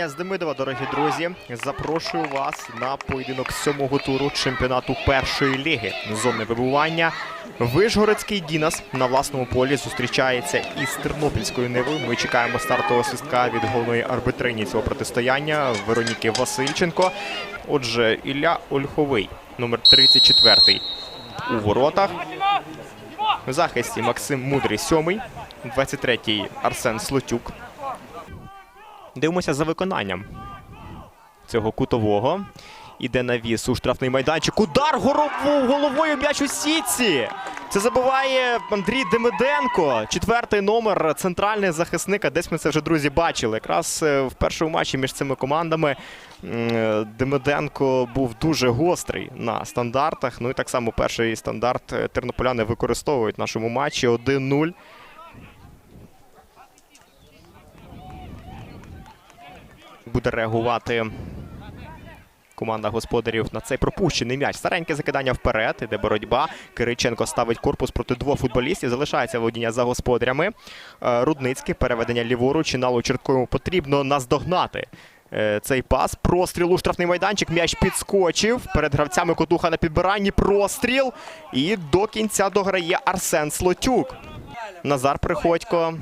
Вітання з Демидова, дорогі друзі. Запрошую вас на поєдинок сьомого туру чемпіонату першої ліги. Зони вибування. Вишгородський Дінас на власному полі зустрічається із Тернопільською Нивою. Ми чекаємо стартового свистка від головної арбитрині цього протистояння Вероніки Васильченко. Отже, Ілля Ольховий, номер 34 у воротах. В захисті Максим Мудрий, сьомий. 23-й Арсен Слотюк. Дивимося за виконанням цього кутового. Іде навіс у штрафний майданчик. Удар горову, головою м'яч у сітці. Це забиває Андрій Демиденко. Четвертий номер центральний захисника. Десь ми це вже друзі бачили. Якраз е, в першому матчі між цими командами е, Демиденко був дуже гострий на стандартах. Ну і так само перший стандарт е, тернополяни використовують в нашому матчі 1-0. Буде реагувати команда господарів на цей пропущений м'яч. Стареньке закидання вперед. Іде боротьба. Кириченко ставить корпус проти двох футболістів. Залишається володіння за господарями. Е, Рудницький переведення ліворуч. Налу Чертковому потрібно наздогнати. е, Цей пас. Простріл у штрафний майданчик. М'яч підскочив. Перед гравцями Котуха на підбиранні. Простріл. І до кінця дограє Арсен Слотюк. Назар Приходько.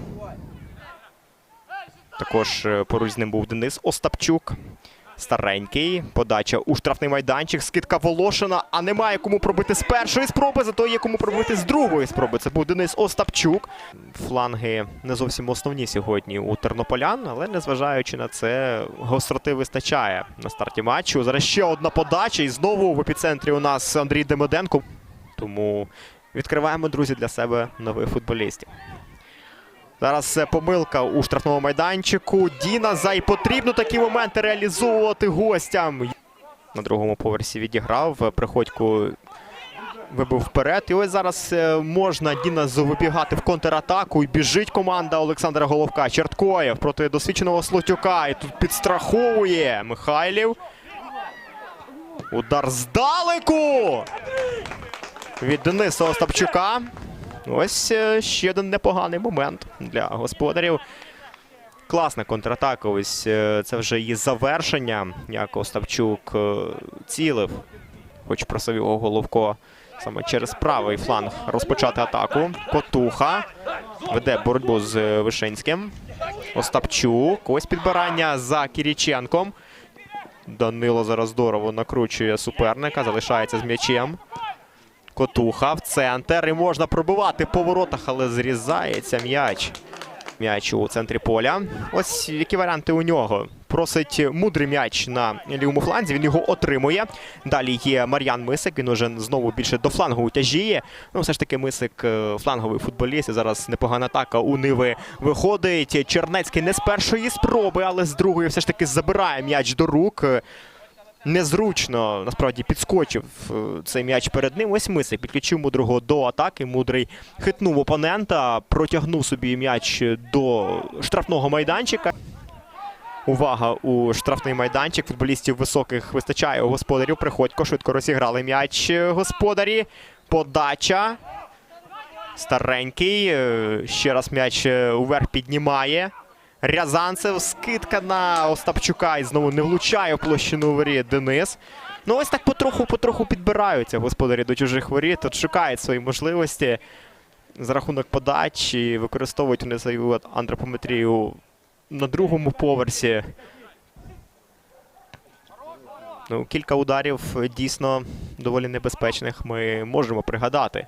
Також е, поруч з ним був Денис Остапчук. Старенький. Подача у штрафний майданчик. Скидка Волошина. А немає кому пробити з першої спроби, зато є кому пробити з другої спроби. Це був Денис Остапчук. Фланги не зовсім основні сьогодні у тернополян, але незважаючи на це, гостроти вистачає на старті матчу. Зараз ще одна подача. І знову в епіцентрі у нас Андрій Демиденко. Тому відкриваємо, друзі, для себе нових футболістів. Зараз помилка у штрафному майданчику. Діна Зай потрібно такі моменти реалізовувати гостям. На другому поверсі відіграв. Приходько вибив вперед. І ось зараз е, можна Діназу вибігати в контратаку. І біжить команда Олександра Головка. Черткоєв проти досвідченого Слотюка. І тут підстраховує Михайлів. Удар здалеку від Дениса Остапчука. Ось е, ще один непоганий момент для господарів. Класна контратака. Ось е, це вже її завершення. Як Остапчук е, цілив, хоч просив його головко саме через правий фланг розпочати атаку. Котуха веде боротьбу з Вишинським. Остапчук. Ось підбирання за Кіріченком. Данило зараз здорово накручує суперника, залишається з м'ячем. Котуха в центр. І можна пробивати по воротах, але зрізається м'яч. М'яч у центрі поля. Ось які варіанти у нього. Просить мудрий м'яч на лівому фланзі. Він його отримує. Далі є Мар'ян Мисик. Він уже знову більше до флангу тяжіє. Ну, все ж таки, Мисик е, фланговий футболіст. Зараз непогана атака у Ниви виходить. Чернецький не з першої спроби, але з другої все ж таки забирає м'яч до рук. Незручно насправді підскочив е, цей м'яч перед ним. Ось Мисик підключив мудрого до атаки. Мудрий хитнув опонента, протягнув собі м'яч до штрафного майданчика. Увага у штрафний майданчик. Футболістів високих вистачає у господарів. Приходько швидко розіграли м'яч е, господарі. Подача. Старенький. е, Ще раз м'яч уверх піднімає. Рязанцев, скидка на Остапчука і знову не влучає в площину воріт Денис. Ну ось так потроху-потроху підбираються господарі до чужих воріт. От шукають свої можливості за рахунок подач і використовують вони свою антропометрію на другому поверсі. Ну, кілька ударів дійсно доволі небезпечних ми можемо пригадати.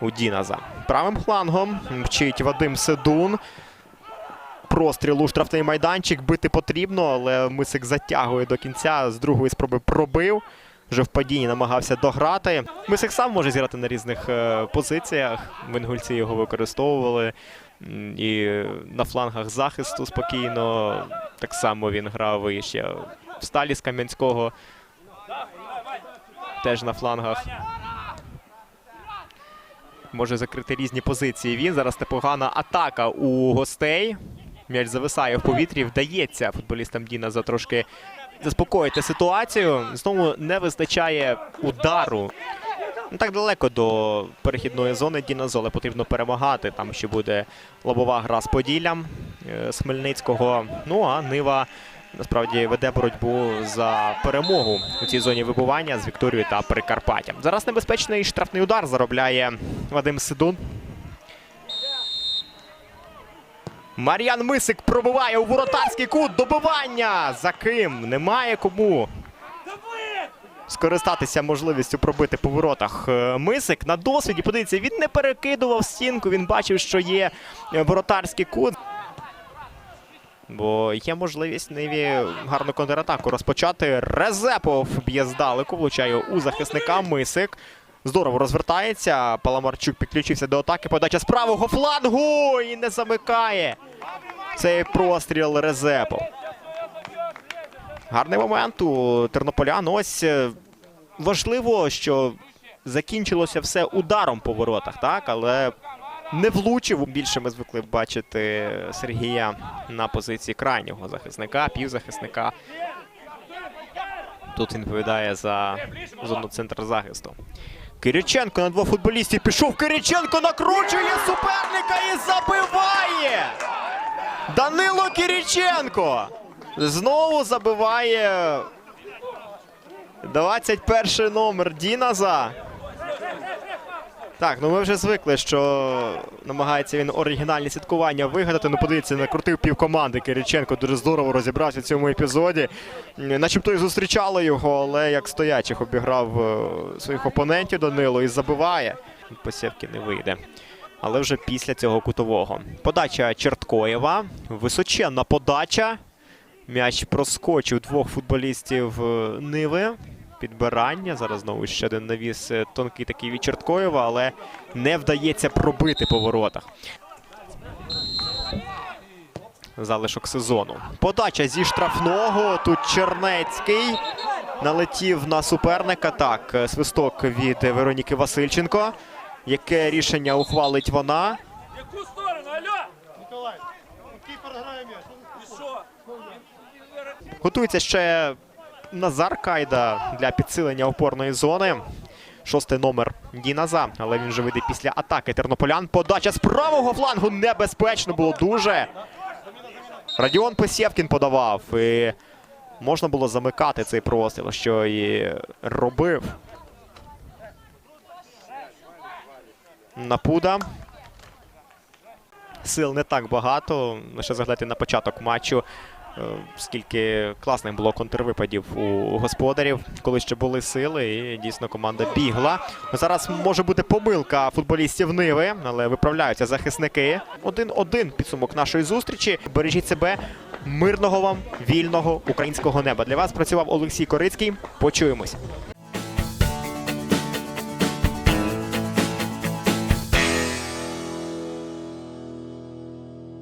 У Діназа. Правим флангом мчить Вадим Седун. Простріл у штрафний майданчик. Бити потрібно, але Мисик затягує до кінця. З другої спроби пробив. Вже в падінні намагався дограти. Мисик сам може зіграти на різних е, позиціях. Венгульці його використовували. І на флангах захисту спокійно. Так само він грав і ще в сталі з Кам'янського. Теж на флангах. Може закрити різні позиції. Він зараз непогана атака у гостей. М'яч зависає в повітрі. Вдається футболістам Діна за трошки заспокоїти ситуацію. Знову не вистачає удару. Ну, так далеко до перехідної зони Діназоле потрібно перемагати. Там ще буде лобова гра з Поділлям. е, з Хмельницького. Ну а Нива насправді веде боротьбу за перемогу у цій зоні вибування з Вікторією та Прикарпаттям. Зараз небезпечний штрафний удар заробляє Вадим Сидун. Мар'ян Мисик пробиває у воротарський кут. Добивання! За ким? Немає кому скористатися можливістю пробити по воротах. Е, Мисик на досвіді. Подивіться, він не перекидував стінку. Він бачив, що є е, воротарський кут. Бо є можливість Ниві гарну контратаку розпочати. Резепов б'є здалеку, влучає у захисника. Мисик. Здорово розвертається. Паламарчук підключився до атаки. Подача з правого флангу і не замикає. Цей простріл Резепов. Гарний момент у тернополян. Ось е, важливо, що закінчилося все ударом по воротах, так? Але не влучив. Більше ми звикли бачити Сергія на позиції крайнього захисника, півзахисника. Тут він відповідає за зону центр захисту. Кириченко на двох футболістів пішов. Кириченко накручує суперника і забиває. Данило Кириченко знову забиває 21 номер Діназа. Так, ну ми вже звикли, що намагається він оригінальні слідкування вигадати. Ну, подивіться, накрутив півкоманди Кириченко. Дуже здорово розібрався в цьому епізоді. Начебто і зустрічали його, але як стоячих обіграв е, своїх опонентів Данило і забиває. Посівки не вийде. Але вже після цього кутового. Подача Черткоєва. Височенна подача. М'яч проскочив двох футболістів е, Ниви. Підбирання. Зараз знову ще один навіс е, тонкий такий від Черткоєва, але не вдається пробити по воротах. Залишок сезону. Подача зі штрафного. Тут Чернецький налетів на суперника. Так, е, свисток від Вероніки Васильченко. Яке рішення ухвалить вона? Яку сторону, алло? Миколай, кіпер грає м'яч. І що? Готується ще Назар Кайда для підсилення опорної зони. Шостий номер Діназа, але він вже вийде після атаки тернополян. Подача з правого флангу небезпечно було дуже. Радіон Посєвкін подавав. І можна було замикати цей простріл, що і робив. Напуда. Сил не так багато. Лише заглядати на початок матчу. Е, Скільки класних було контрвипадів у господарів, коли ще були сили, і дійсно команда бігла. Зараз може бути помилка футболістів Ниви, але виправляються захисники. Один-один підсумок нашої зустрічі. Бережіть себе, мирного вам, вільного українського неба. Для вас працював Олексій Корицький. Почуємось.